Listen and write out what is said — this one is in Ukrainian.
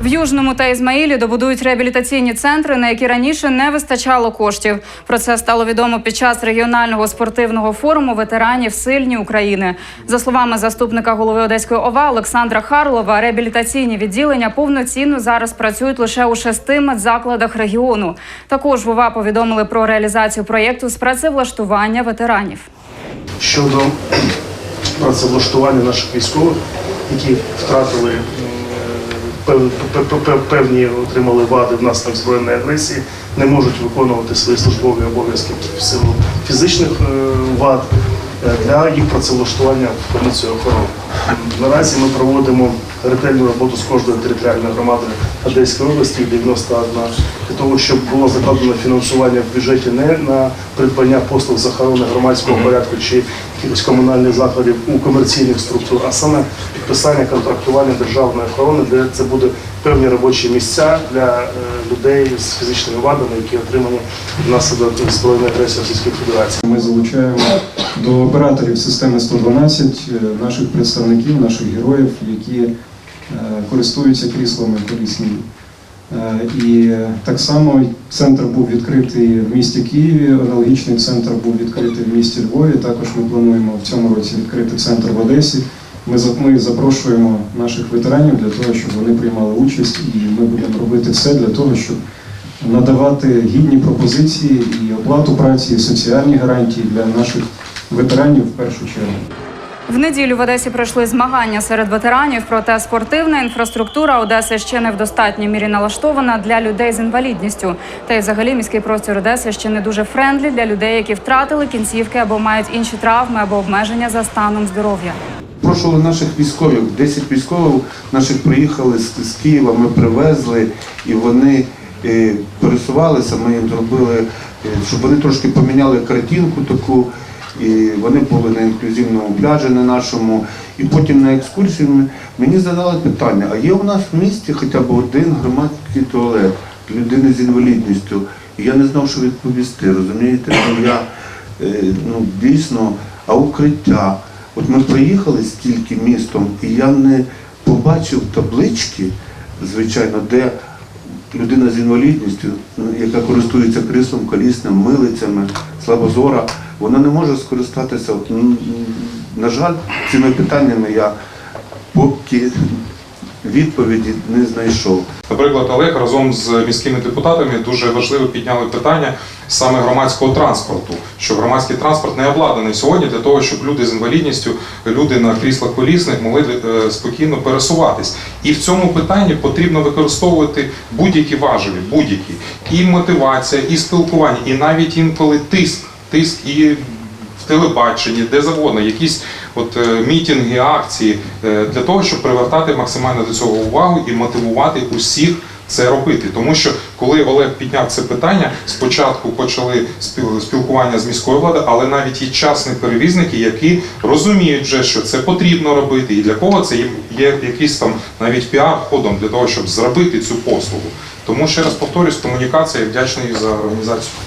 В Южному та Ізмаїлі добудують реабілітаційні центри, на які раніше не вистачало коштів. Про це стало відомо під час регіонального спортивного форуму ветеранів Сильні України. За словами заступника голови Одеської ОВА Олександра Харлова, реабілітаційні відділення повноцінно зараз працюють лише у шести медзакладах регіону. Також в ОВА повідомили про реалізацію проєкту з працевлаштування ветеранів. щодо працевлаштування наших військових, які втратили певні отримали вади внаслідок збройної агресії, не можуть виконувати свої службові обов'язки в силу фізичних е, вад е, для їх працевлаштування в комісію охорони. Наразі ми проводимо ретельну роботу з кожною територіальною громадою Одеської області, 91, для того, щоб було закладено фінансування в бюджеті не на придбання послуг з охорони громадського порядку чи якихось комунальних закладів у комерційних структурах, а саме підписання контрактування державної охорони, де це буде певні робочі місця для е, людей з фізичними вадами, які отримані внаслідок збройної агресії Російської Федерації. Ми залучаємо до операторів системи 112 е, наших представників, наших героїв, які е, користуються кріслами колісними. Е, І так само центр був відкритий в місті Києві, аналогічний центр був відкритий в місті Львові. Також ми плануємо в цьому році відкрити центр в Одесі. Ми запрошуємо наших ветеранів для того, щоб вони приймали участь, і ми будемо робити все для того, щоб надавати гідні пропозиції і оплату праці, і соціальні гарантії для наших ветеранів в першу чергу. В неділю в Одесі пройшли змагання серед ветеранів, проте спортивна інфраструктура Одеси ще не в достатній мірі налаштована для людей з інвалідністю. Та й взагалі міський простір Одеси ще не дуже френдлі для людей, які втратили кінцівки або мають інші травми або обмеження за станом здоров'я. Прошу наших військових, 10 військових наших приїхали з, Києва, ми привезли і вони е, пересувалися, ми їм зробили, е, щоб вони трошки поміняли картинку таку, і вони були на інклюзивному пляжі на нашому. І потім на екскурсії мені задали питання, а є у нас в місті хоча б один громадський туалет людини з інвалідністю? І я не знав, що відповісти, розумієте? Ну, я е, ну, дійсно, а укриття. От ми проїхали стільки містом, і я не побачив таблички, звичайно, де людина з інвалідністю, ну, яка користується кріслом, колісним, милицями, слабозора, вона не може скористатися. От, на жаль, цими питаннями я поки відповіді не знайшов. Наприклад, Олег разом з міськими депутатами дуже важливо підняли питання саме громадського транспорту, що громадський транспорт не обладнаний сьогодні для того, щоб люди з інвалідністю, люди на кріслах колісних могли е, спокійно пересуватись. І в цьому питанні потрібно використовувати будь-які важелі, будь-які і мотивація, і спілкування, і навіть інколи тиск, тиск і в телебаченні, де завгодно, якісь от е, мітинги, акції е, для того, щоб привертати максимально до цього увагу і мотивувати усіх це робити. Тому що коли Олег підняв це питання, спочатку почали спіл- спілкування з міською владою, але навіть є частні перевізники, які розуміють вже, що це потрібно робити, і для кого це є, якийсь там навіть піар-ходом для того, щоб зробити цю послугу. Тому ще раз повторюсь, комунікація я вдячний за організацію.